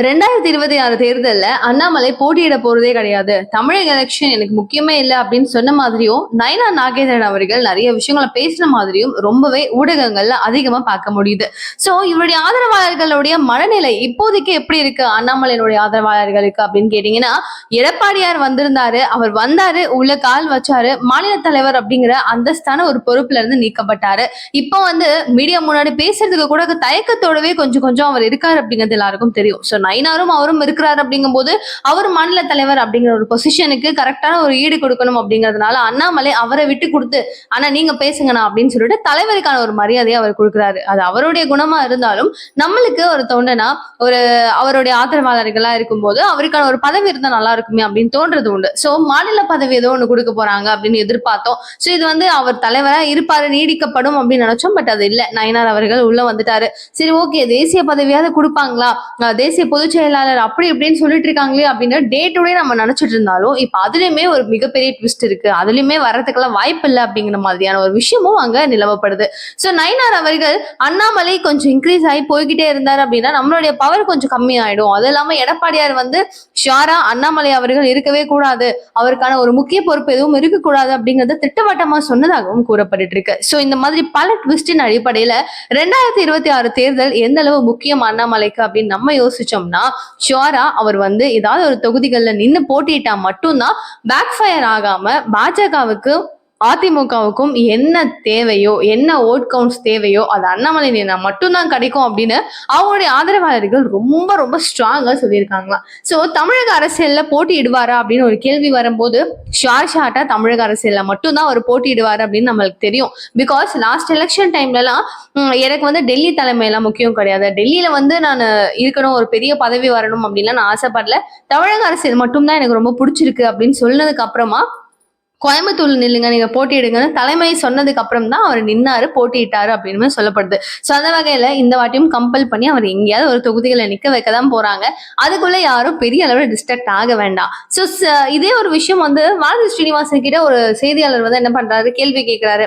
ரெண்டாயிரத்தி இருபத்தி ஆறு தேர்தல்ல அண்ணாமலை போட்டியிட போறதே கிடையாது. தமிழக எலெக்ஷன் எனக்கு முக்கியமே இல்லை அப்படின்னு சொன்ன மாதிரியும் நயனா நாகேந்திரன் அவர்கள் நிறைய விஷயங்களை பேசின மாதிரியும் ரொம்பவே ஊடகங்கள்ல அதிகமா பார்க்க முடியுது. சோ இவருடைய ஆதரவாளர்களுடைய மனநிலை இப்போதைக்கு எப்படி இருக்கு? அண்ணாமலையினுடைய ஆதரவாளர்களுக்கு அப்படின்னு கேட்டீங்கன்னா எடப்பாடியார் வந்திருந்தாரு அவர் வந்தாரு உள்ள கால் வச்சாரு மாநில தலைவர் அப்படிங்கிற அந்தஸ்தான ஒரு பொறுப்புல இருந்து நீக்கப்பட்டாரு. இப்போ வந்து மீடியா முன்னாடி பேசுறதுக்கு கூட தயக்கத்தோடவே கொஞ்சம் கொஞ்சம் அவர் இருக்காரு அப்படிங்கிறது எல்லாருக்கும் தெரியும். நயனாரும் அவரும் இருக்கிறார் அப்படிங்கும்போது அவர் மாநில தலைவர் அப்படிங்கிற ஒரு பொசிஷனுக்கு கரெக்டான ஒரு ஈடு கொடுக்கணும் அப்படிங்கிறதுனால அண்ணாமலை அவரை விட்டு கொடுத்து ஆனா நீங்க பேசுங்கண்ணா அப்படின்னு சொல்லிட்டு தலைவருக்கான ஒரு மரியாதையை அவர் கொடுக்குறாரு. அது அவருடைய குணமா இருந்தாலும் நம்மளுக்கு ஒரு தொண்டனா ஒரு அவருடைய ஆதரவாளர்களா இருக்கும்போது அவருக்கான ஒரு பதவி இருந்தா நல்லா இருக்குமே அப்படின்னு தோன்றது உண்டு. சோ மாநில பதவி ஏதோ ஒண்ணு கொடுக்க போறாங்க அப்படின்னு எதிர்பார்த்தோம். சோ இது வந்து அவர் தலைவரா இருப்பாரு நீடிக்கப்படும் அப்படின்னு நினைச்சோம் பட் அது இல்லை. நயனார் அவர்கள் உள்ள வந்துட்டாரு. சரி ஓகே தேசிய பதவியாவது கொடுப்பாங்களா? தேசிய பொதுச் செயலாளர் அப்படி இப்படின்னு சொல்லிட்டு இருக்காங்களே அப்படின்னு டே டு டே நம்ம நினைச்சிட்டு இருந்தாலும் இப்ப அதுலயுமே ஒரு மிகப்பெரிய ட்விஸ்ட் இருக்கு. அதுலயுமே வர்றதுக்கெல்லாம் வாய்ப்பு இல்லை அப்படிங்கிற மாதிரியான ஒரு விஷயமும் அங்க நிலவப்படுது. சோ நயினார் அவர்கள் அண்ணாமலை கொஞ்சம் இன்க்ரீஸ் ஆகி போய்கிட்டே இருந்தார் அப்படின்னா நம்மளுடைய பவர் கொஞ்சம் கம்மி ஆயிடும் அது இல்லாம எடப்பாடியார் வந்து ஷியாரா அண்ணாமலை அவர்கள் இருக்கவே கூடாது. அவருக்கான ஒரு முக்கிய பொறுப்பு எதுவும் இருக்கக்கூடாது அப்படிங்கறத திட்டவட்டமா சொன்னதாகவும் கூறப்பட்டு இருக்கு சோ இந்த மாதிரி பல ட்விஸ்டின் அடிப்படையில ரெண்டாயிரத்தி இருபத்தி ஆறு தேர்தல் எந்த அளவு முக்கியம் அண்ணாமலைக்கு அப்படின்னு நம்ம யோசிச்சோம்னா ஷுவரா அவர் வந்து ஏதாவது ஒரு தொகுதிகளில் நின்று போட்டியிட்டா மட்டும்தான் பேக் ஃபயர் ஆகாம பாஜகவுக்கு அதிமுகவுக்கும் என்ன தேவையோ என்ன ஓட் கவுண்ட்ஸ் தேவையோ அது அண்ணாமலை நின்னா மட்டும்தான் கிடைக்கும் அப்படின்னு அவங்களுடைய ஆதரவாளர்கள் ரொம்ப ரொம்ப ஸ்ட்ராங்கா சொல்லியிருக்காங்களாம் ஸோ தமிழக அரசியல்ல போட்டியிடுவாரா அப்படின்னு ஒரு கேள்வி வரும்போது ஷார் ஷார்ட்டா தமிழக அரசியல்ல மட்டும்தான் அவர் போட்டியிடுவார் அப்படின்னு நம்மளுக்கு தெரியும். பிகாஸ் லாஸ்ட் எலெக்ஷன் டைம்லலாம் எனக்கு வந்து டெல்லி தலைமையெல்லாம் முக்கியம் கிடையாது. டெல்லியில வந்து நான் இருக்கணும் ஒரு பெரிய பதவி வரணும் அப்படின்லாம் நான் ஆசைப்படல. தமிழக அரசியல் மட்டும்தான் எனக்கு ரொம்ப பிடிச்சிருக்கு அப்படின்னு சொன்னதுக்கு அப்புறமா கோயம்புத்தூர்ல நில்லுங்க நீங்க போட்டியிடுங்கன்னு தலைமை சொன்னதுக்கு அப்புறம் தான் அவர் நின்னாரு போட்டியிட்டாரு அப்படின்னு சொல்லப்படுது. ஸோ அந்த வகையில இந்த வாட்டியும் கம்பல் பண்ணி அவர் எங்கேயாவது ஒரு தொகுதிகளை நிக்க வைக்க தான் போறாங்க. அதுக்குள்ள யாரும் பெரிய அளவில் டிஸ்ட்ராக்ட் ஆக வேண்டாம். ஸோ இதே ஒரு விஷயம் வந்து வாரதி ஸ்ரீனிவாசன் கிட்ட ஒரு செய்தியாளர் வந்து என்ன பண்றாரு? கேள்வி கேட்கிறாரு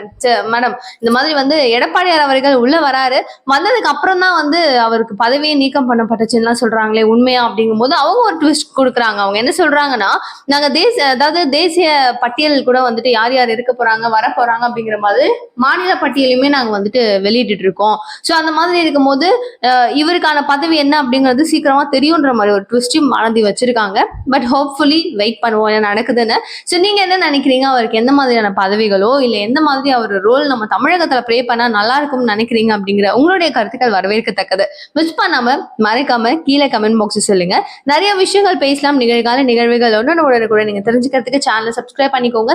மேடம் இந்த மாதிரி வந்து எடப்பாடியார் அவர்கள் உள்ள வராரு. வந்ததுக்கு அப்புறம் தான் வந்து அவருக்கு பதவியே நீக்கம் பண்ணப்பட்டுச்சுன்னா சொல்றாங்களே உண்மையா அப்படிங்கும்போது அவங்க ஒரு ட்விஸ்ட் கொடுக்குறாங்க. அவங்க என்ன சொல்றாங்கன்னா நாங்க தேசிய அதாவது தேசிய பட்டியல் கூட வந்துட்டு யார் யார் இருக்க போறாங்க வர போறாங்க அப்படிங்கிற மாதிரி மாநில பட்டியலுமே நாங்க வந்துட்டு வெளியிட்டு இருக்கோம் ஸோ அந்த மாதிரி இருக்கும்போது இவருக்கான பதவி என்ன அப்படிங்கிறது சீக்கிரமா தெரியுன்ற மாதிரி ஒரு ட்விஸ்டும் மறந்து வச்சிருக்காங்க. பட் ஹோப்ஃபுல்லி வெயிட் பண்ணுவோம் என்ன நடக்குதுன்னு. ஸோ நீங்க என்ன நினைக்கிறீங்க? அவருக்கு எந்த மாதிரியான பதவிகளோ இல்லை எந்த மாதிரி அவர் ரோல் நம்ம தமிழகத்துல ப்ரே பண்ணா நல்லா இருக்கும்னு நினைக்கிறீங்க அப்படிங்கிற உங்களுடைய கருத்துக்கள் வரவேற்கத்தக்கது. மிஸ் பண்ணாம மறைக்காம கீழே கமெண்ட் பாக்ஸ் சொல்லுங்க. நிறைய விஷயங்கள் பேசலாம். நிகழ்கால நிகழ்வுகள் ஒன்று கூட நீங்க தெரிஞ்சுக்கிறதுக்கு சேனலை சப்ஸ்கிரைப் பண்ணிக்கோங்க.